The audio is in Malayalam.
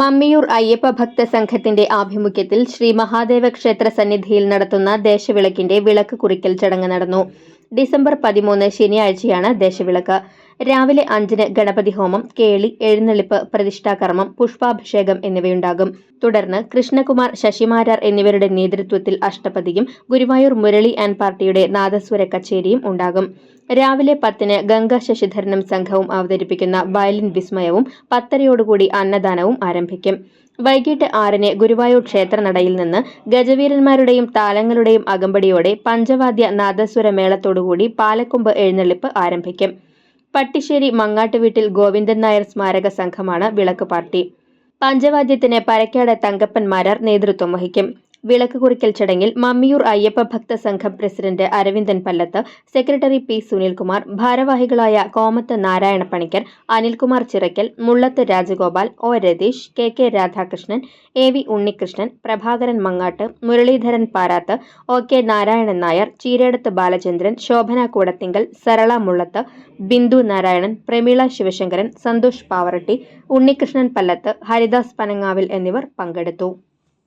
മമ്മിയൂർ അയ്യപ്പ ഭക്ത സംഘത്തിന്റെ ആഭിമുഖ്യത്തിൽ ശ്രീ മഹാദേവ ക്ഷേത്ര സന്നിധിയിൽ നടത്തുന്ന ദേശവിളക്കിന്റെ വിളക്ക് കുറിക്കൽ ചടങ്ങ് നടന്നു. ഡിസംബർ പതിമൂന്ന് ശനിയാഴ്ചയാണ് ദേശവിളക്ക്. രാവിലെ അഞ്ചിന് ഗണപതി ഹോമം കേളി എഴുന്നള്ളിപ്പ് പ്രതിഷ്ഠാകർമ്മം പുഷ്പാഭിഷേകം എന്നിവയുണ്ടാകും. തുടർന്ന് കൃഷ്ണകുമാർ ശശിമാരാർ എന്നിവരുടെ നേതൃത്വത്തിൽ അഷ്ടപതിയും ഗുരുവായൂർ മുരളി ആൻഡ് പാർട്ടിയുടെ നാദസ്വര കച്ചേരിയും ഉണ്ടാകും. രാവിലെ പത്തിന് ഗംഗാ ശശിധരനും സംഘവും അവതരിപ്പിക്കുന്ന വയലിൻ വിസ്മയവും പത്തരയോടുകൂടി അന്നദാനവും ആരംഭിക്കും. വൈകിട്ട് ആറിന് ഗുരുവായൂർ ക്ഷേത്രനടയിൽ നിന്ന് ഗജവീരന്മാരുടെയും താലങ്ങളുടെയും അകമ്പടിയോടെ പഞ്ചവാദ്യ നാദസ്വര മേളത്തോടുകൂടി പാലക്കൊമ്പ് എഴുന്നള്ളിപ്പ് ആരംഭിക്കും. പട്ടിശ്ശേരി മങ്ങാട്ടുവീട്ടിൽ ഗോവിന്ദൻ നായർ സ്മാരക സംഘമാണ് വിളക്ക് പാർട്ടി. പഞ്ചവാദ്യത്തിന് പരക്കാട് തങ്കപ്പൻ മാരാർ നേതൃത്വം വഹിക്കും. വിളക്ക് കുറിക്കൽ ചടങ്ങിൽ മമ്മിയൂർ അയ്യപ്പ ഭക്ത സംഘം president Aravindan Pallath secretary P Sunilkumar ഭാരവാഹികളായ Komath Narayana Panicker Anilkumar Chirakkal Mullath Rajagopal O Ratheesh K K Radhakrishnan A V Unnikrishnan Prabhakaran Mangatt Muraleedharan Parath O K Narayanan Nair Cheeredath Balachandran Shobhana Koodathinkal Sarala Mullath Bindu Narayanan Prameela Sivasankaran Santhosh Pavaratty Unnikrishnan Pallath Haridas Panangavil എന്നിവർ പങ്കെടുത്തു.